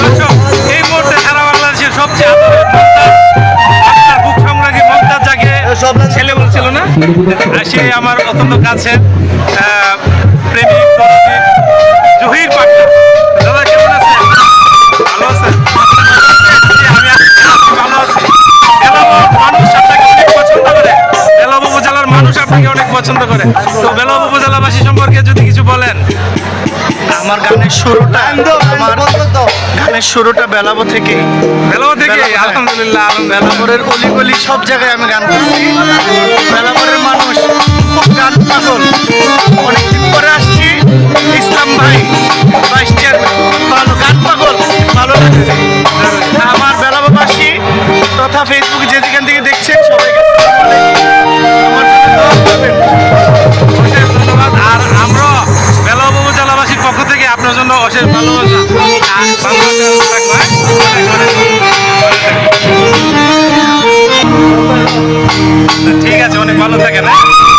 দর্শক এই মুহূর্তে সারা বাংলাদেশের সবচেয়ে বুক সংগ্রাহী মমতাজ যাকে ছেলে বলছিল না? সে আমার অত্যন্ত কাছের প্রেমিক জহির পাটনা দাদা কেমন আছেন? ভালো আছেন? আমি ভালো আছি। মানুষ আপনাকে অনেক পছন্দ করে। বেলাব উপজেলার মানুষ আপনাকে অনেক পছন্দ করে। তো বেলাব উপজেলাবাসী সম্পর্কে যদি কিছু বলেন। আমার গানের শুরুটা আমার গানের শুরুটা বেলাবো থেকে বেলাব থেকে। আলহামদুলিল্লাহ বেলাবরের অলি গলি সব জায়গায় আমি গান করছি বেলাবরের মানুষ খুব গান পাগল। অনেকদিন পরে আসছি ইসলাম ভাই ভাইস চেয়ারম্যান। ভালো গান পাগল। ভালো লাগছে। আমার বেলাবাসী তথা ফেসবুক যে যেখান থেকে দেখছেন সবাইকে আমার ধন্যবাদ। আর আমরা বেলাব উপজেলাবাসীর পক্ষ থেকে আপনার জন্য অশেষ ভালোবাসা। আছে অনেক ভালো থাকে না হ্যাঁ?